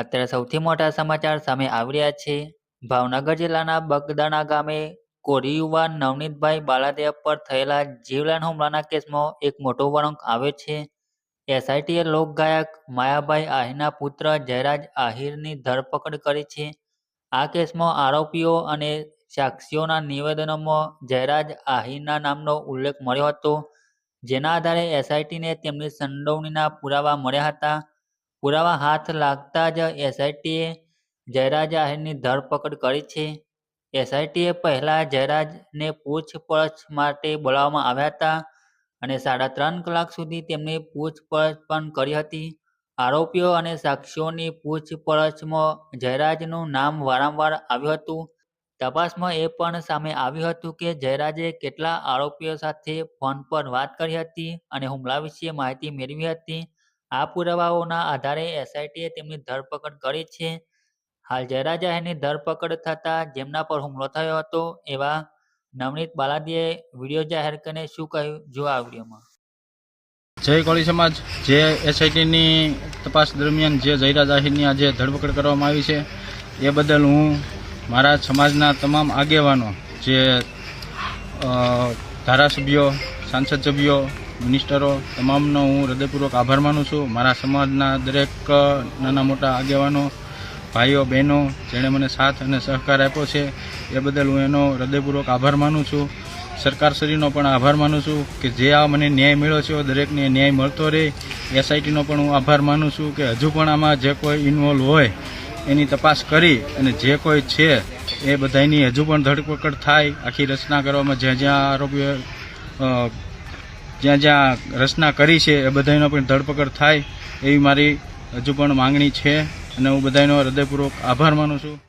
અત્યારે સૌથી મોટા સમાચાર સામે આવી રહ્યા છે. ભાવનગર જિલ્લાના બગદાણા ગામે કોરી યુવાન નવનીતભાઈ બાલાદેવ પર થયેલા જીવલેણ હુમલાના કેસમાં એક મોટો વળંક આવ્યો છે. એસઆઈટીએ લોકગાયક માયાભાઈ આહિરના પુત્ર જયરાજ આહિરની ધરપકડ કરી છે. આ કેસમાં આરોપીઓ અને સાક્ષીઓના નિવેદનોમાં જયરાજ આહિરના નામનો ઉલ્લેખ મળ્યો હતો. જેના આધારે એસઆઈટીને તેમની સંડોવણીના પુરાવા મળ્યા હતા. પુરાવા હાથ લાગતા જ એસઆઈટીએ જયરાજ આહિરની ધરપકડ કરી છે. એસઆઈટીએ પહેલા જયરાજને પૂછપરછ માટે બોલાવવામાં આવ્યા હતા અને સાડા ત્રણ કલાક સુધી તેમની પૂછપરછ પણ કરી હતી. આરોપીઓ અને સાક્ષીઓની પૂછપરછમાં જયરાજનું નામ વારંવાર આવ્યું હતું. તપાસમાં એ પણ સામે આવ્યું હતું કે જયરાજે કેટલા આરોપીઓ સાથે ફોન પર વાત કરી હતી અને હુમલા વિશે માહિતી મેળવી હતી. આ પુરાવાઓના આધારે એસઆઈટીએ તેમની ધરપકડ કરી છે. હાલ જયરા જાહેરની ધરપકડ થતાં જેમના પર હુમલો થયો હતો એવા નવનીત બાલાદીએ વીડિયો જાહેર કરીને શું કહ્યું? જો આ વિડીયોમાં. જય કોળી સમાજ. જે એસઆઈટીની તપાસ દરમિયાન જે જયરા જાહેરની આજે ધરપકડ કરવામાં આવી છે, એ બદલ હું મારા સમાજના તમામ આગેવાનો, જે ધારાસભ્યો, સાંસદ સભ્યો મિનિસ્ટરો, તમામનો હું હૃદયપૂર્વક આભાર માનું છું. મારા સમાજના દરેક નાના મોટા આગેવાનો, ભાઈઓ, બહેનો, જેણે મને સાથ અને સહકાર આપ્યો છે, એ બદલ હું એનો હૃદયપૂર્વક આભાર માનું છું. સરકારશ્રીનો પણ આભાર માનું છું કે જે આ મને ન્યાય મળ્યો છે, દરેકને ન્યાય મળતો રહે. એસઆઈટીનો પણ હું આભાર માનું છું કે હજુ પણ આમાં જે કોઈ ઇન્વોલ્વ હોય, એની તપાસ કરી અને જે કોઈ છે, એ બધાની હજુ પણ ધરપકડ થાય. આખી રચના કરવામાં જ્યાં જ્યાં આરોપીઓ જ્યાં જ્યાં રચના કરી છે એ બધાનો પણ ધરપકડ થાય એવી મારી હજુ પણ માંગણી છે અને હું બધાનો હૃદયપૂર્વક આભાર માનું છું.